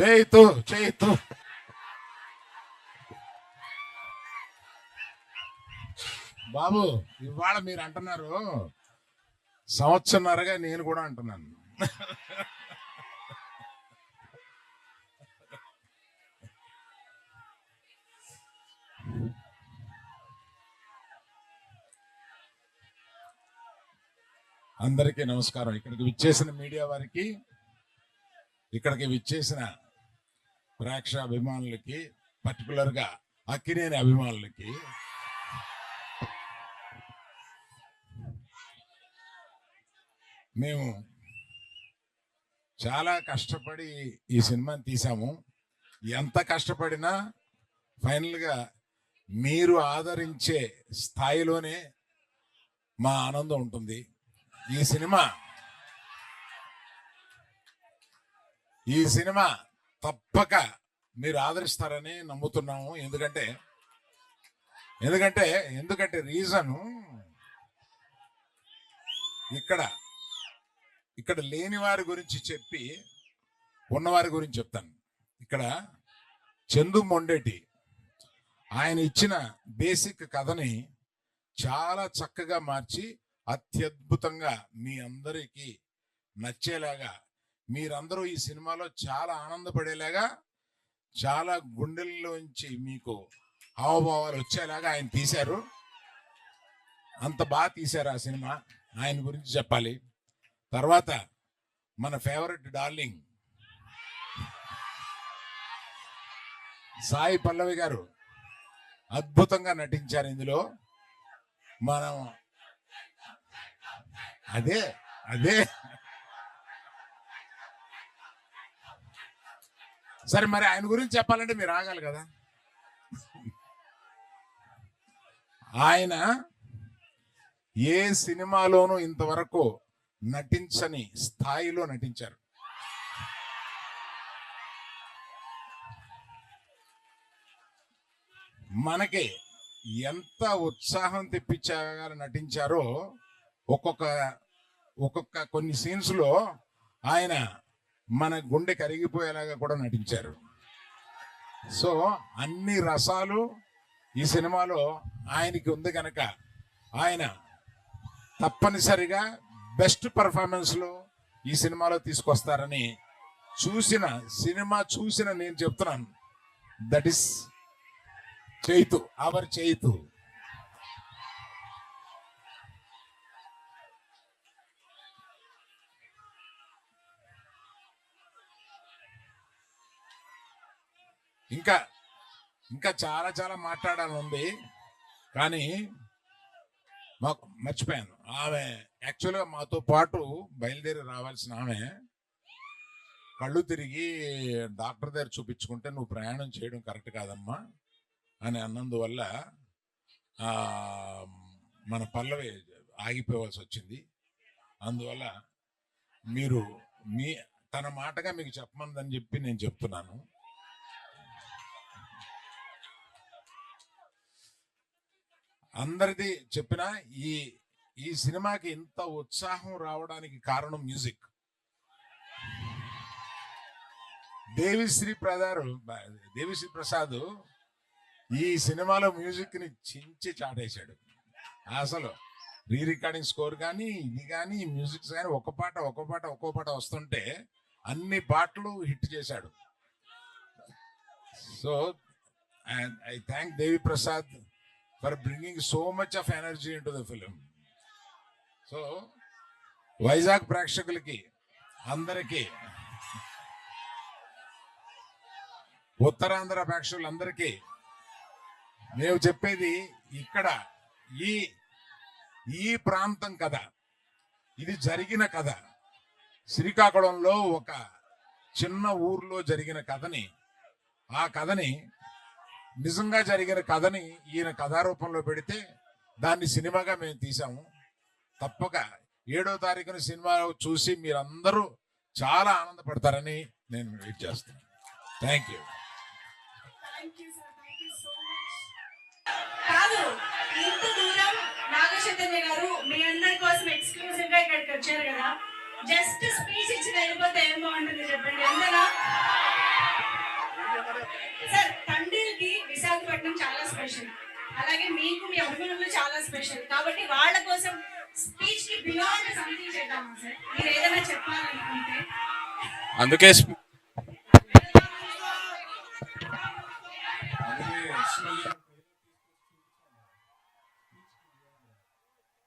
చేయితు చేయితు బాబు ఇవాళ మీరు అంటున్నారు. సంవత్సరన్నరగా నేను కూడా అంటున్నాను. అందరికీ నమస్కారం. ఇక్కడికి విచ్చేసిన మీడియా వారికి ఇక్కడికి విచ్చేసిన ప్రేక్ష అభిమానులకి పర్టికులర్గా అక్కినేని అభిమానులకి. మేము చాలా కష్టపడి ఈ సినిమాని తీసాము. ఎంత కష్టపడినా ఫైనల్గా మీరు ఆదరించే స్థాయిలోనే మా ఆనందం ఉంటుంది. ఈ సినిమా ఈ సినిమా తప్పక మీరు ఆదరిస్తారని నమ్ముతున్నాము. ఎందుకంటే ఎందుకంటే ఎందుకంటే రీజను ఇక్కడ ఇక్కడ లేని వారి గురించి చెప్పి ఉన్నవారి గురించి చెప్తాను. ఇక్కడ చందు మొండేటి ఆయన ఇచ్చిన బేసిక్ కథని చాలా చక్కగా మార్చి అత్యద్భుతంగా మీ అందరికీ నచ్చేలాగా మీరందరూ ఈ సినిమాలో చాలా ఆనందపడేలాగా చాలా గుండెల్లోంచి మీకు హావభావాలు వచ్చేలాగా ఆయన తీశారు. అంత బాగా తీశారు ఆ సినిమా. ఆయన గురించి చెప్పాలి. తర్వాత మన ఫేవరెట్ డార్లింగ్. సాయి పల్లవి గారు అద్భుతంగా నటించారు ఇందులో. మనం అదే అదే. సరే మరి ఆయన గురించి చెప్పాలంటే మీరు ఆగాలి కదా? ఆయన ఏ సినిమాలోనూ ఇంతవరకు నటించని స్థాయిలో నటించారు. మనకి ఎంత ఉత్సాహం తెప్పించగా నటించారో ఒక్కొక్క ఒక్కొక్క కొన్ని సీన్స్లో ఆయన మన గుండె కరిగిపోయేలాగా కూడా నటించారు. సో అన్ని రసాలు ఈ సినిమాలో ఆయనకి ఉంది కనుక ఆయన తప్పనిసరిగా బెస్ట్ పర్ఫార్మెన్స్లో ఈ సినిమాలో తీసుకొస్తారని చూసిన సినిమా చూసిన నేను చెప్తున్నాను. దట్ ఇస్ చైతు అవర్ చేయుతూ ఇంకా ఇంకా చాలా చాలా మాట్లాడాలని ఉంది కానీ మాకు మర్చిపోయాను. ఆమె యాక్చువల్గా మాతో పాటు బయలుదేరి రావాల్సిన ఆమె. కళ్ళు తిరిగి డాక్టర్ దగ్గర చూపించుకుంటే నువ్వు ప్రయాణం చేయడం కరెక్ట్ కాదమ్మా అని అన్నందువల్ల మన పల్లవి ఆగిపోవాల్సి వచ్చింది. అందువల్ల మీరు మీ తన మాటగా మీకు చెప్పమందని చెప్పి నేను చెప్తున్నాను. అందరిది చెప్పిన ఈ ఈ సినిమాకి ఇంత ఉత్సాహం రావడానికి కారణం మ్యూజిక్. దేవిశ్రీ ప్రదారు దేవిశ్రీ ప్రసాద్ ఈ సినిమాలో మ్యూజిక్ని చించి చాటేశాడు. అసలు రీ రికార్డింగ్ స్కోర్ కానీ ఇది కానీ మ్యూజిక్స్ కానీ ఒక పాట ఒక పాట ఒక్కో పాట వస్తుంటే అన్ని పాటలు హిట్ చేశాడు. So and I thank Devi Prasad for bringing so much of energy into the film so Vizag ప్రేక్షకులకి అందరికీ ఉత్తరాంధ్ర ప్రేక్షకులందరికీ మేము చెప్పేది ఇక్కడ ఈ ఈ ప్రాంతం కథ ఇది జరిగిన కథ. శ్రీకాకుళంలో ఒక చిన్న ఊర్లో జరిగిన కథని ఆ కథని నిజంగా జరిగిన కథని ఈయన కథారూపంలో పెడితే దాన్ని సినిమాగా మేము తీసాము తప్పక ఏడో తారీఖున సినిమా చూసి మీరందరూ చాలా ఆనందపడతారని నేను వెయిట్ చేస్తాను థ్యాంక్ యూ కాదు ఇంత దూరం నాగచైతన్య గారు మీ అందరి కోసం ఎక్స్క్లూజివ్గా ఇక్కడికి వచ్చారు కదా. జస్ట్ స్పీచ్ ఇచ్చి వెళ్ళిపోతే ఏం బాగుంటుంది చెప్పండి అందరా? సార్ తండ్రికి విశాఖపట్నం చాలా స్పెషల్. అలాగే మీకు మీ అభిమానులు చాలా స్పెషల్. కాబట్టి వాళ్ళ కోసం స్పీచ్కి బిలాంగ్ సంథింగ్ చేద్దామా సార్? మీరు ఏదైనా చెప్పాలనుకుంటే. అందుకే